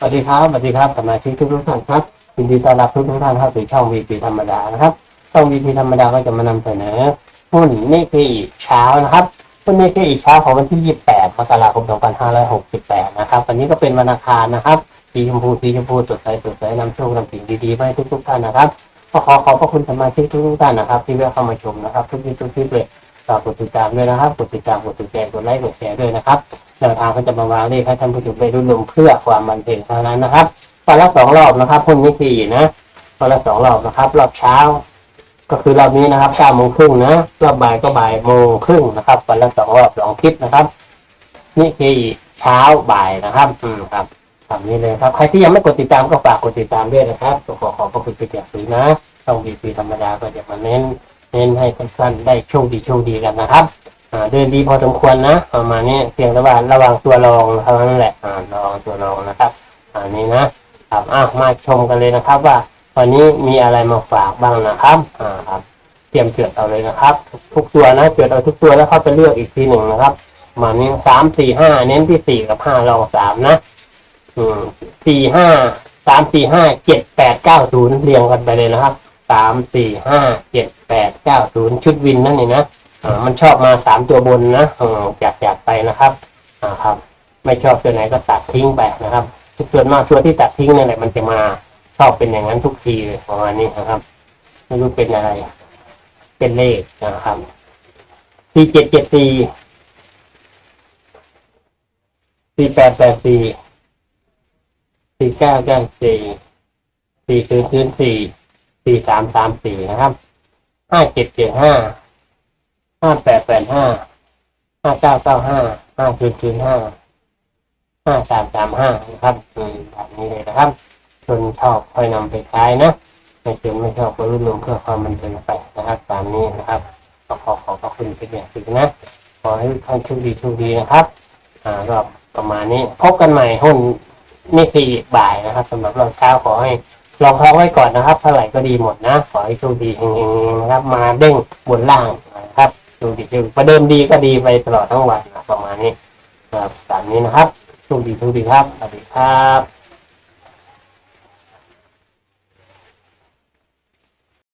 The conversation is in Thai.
สวัสดีครับสวัสดีครับสมาชิกทุกทุกท่านครับยินดีต้อนรับทุกทุกๆท่านเข้าสู่ช่องวีพีธรรมดานะครับช่องวีพีธรรมดาก็จะมานำเสนอหุ้นนิกเกอีเช้านะครับหุ้นนิกเกอีเช้าของวันที่ 28มกราคม 2568 นะครับวันนี้ก็เป็นวันอังคารนะครับสีชมพูสีชมพูสดใสสดใสนำโชคนำสิ่งดีๆมาให้ทุกๆท่านนะครับก็ขอขอบพระคุณสมาชิกทุกๆท่านนะครับ ที่แวะเข้ามาชมนะครับ ทุกที่ทุกที่เลยฝากกดติดตามด้วยนะครับกดติดตามกดติดแชร์กดไลค์กดแชร์ด้วยนะครับ แนวทางก็จะมาวางเลขให้ท่านผู้ชมได้รุ่นลมเพื่อความบันเทิงเท่านั้นนะครับวันละสองรอบนะครับพุ่งนี้สี่นะวันละสองรอบนะครับ รอบเช้า ก็คือรอบนี้นะครับเก้าโมงครึ่งนะรอบบ่ายก็บ่ายโมงครึ่งนะครับวันละสองรอบสองคลิปนะครับ นี่คือเช้าบ่ายนะครับอืมครับทำนี้เลยครับ ใครที่ยังไม่กดติดตามก็ฝากกดติดตามด้วยนะครับขอขอบพระคุณเป็นอย่างสูงนะช่องวีพีธรรมดาก็จะมาเน้น เน้นให้ท่านๆได้โชคดีโชคดีกันนะครับ เดินดีพอสมควรนะประมาณนี้เพียงแต่ว่าระวังตัวรองเท่านั้นแหละอ่าระวังตัวรองนะครับอันนี้นะครับอะมาชมกันเลยนะครับ ว่าวันนี้มีอะไรมาฝากบ้างนะครับอ่าครับเตรียมจดเอาเลยนะครับ ทุกตัวนะจดเอาทุกตัวแล้วเข้าไปเลือกอีกทีหนึ่งนะครับประมาณนี้สามสี่ห้าเน้นที่สี่กับห้ารองสามนะอืมสี่ห้าสามสี่ห้าเจ็ดแปดเก้าศูนย์เรียงกันไปเลยนะครับสามสี่ห้าเจ็ดแปดเก้าศูนย์ชุดวินนั่นเองนะ มันชอบมาสามตัวบนนะจากจากไปนะครับอ่าครับ ไม่ชอบตัวไหนก็ตัดทิ้งไปนะครับ ทุกส่วนมากตัวที่ตัดทิ้งนั่นแหละมันจะมาชอบเป็นอย่างนั้นทุกทีประมาณนี้นะครับ ไม่รู้เป็นอะไร เป็นเลขนะครับสี่เจ็ดเจ็ดสี่สี่แปดแปดสี่สี่เก้าเก้าสี่สี่ศูนย์ศูนสี่สี่สามสามสี่นะครับห้าเจ็ดเจ็ดห้า ห้าแปดแปดห้า ห้าเก้าเก้าห้า ห้าศูนย์ศูนย์ห้า ห้าสามสามห้านะครับอืมแบบนี้เลยนะครับชนชอบค่อยนำไปใช้นะไม่ชนไม่ชอบก็รุ่นรวมเพื่อความบันเทิงไปนะครับตามนี้นะครับก็ขอขอบพระคุณเป็นอย่างสูงนะ ขอให้ทุกท่านโชคดีโชคดีนะครับ อ่ารอบประมาณนี้ พบกันใหม่หุ้นนี่คือบ่ายนะครับสำหรับรอบเช้าขอให้ลองท้องไว้ก่อนนะครับเท่าไหร่ก็ดีหมดนะ ขอให้โชคดีเฮงๆนะครับ มาเด้งบนล่าง ดูดีดูประเดิมดีก็ดีไปตลอดทั้งวันประมาณนี้ครับตามนี้นะครับโชคดีโชคดีครับสวัสดีครับ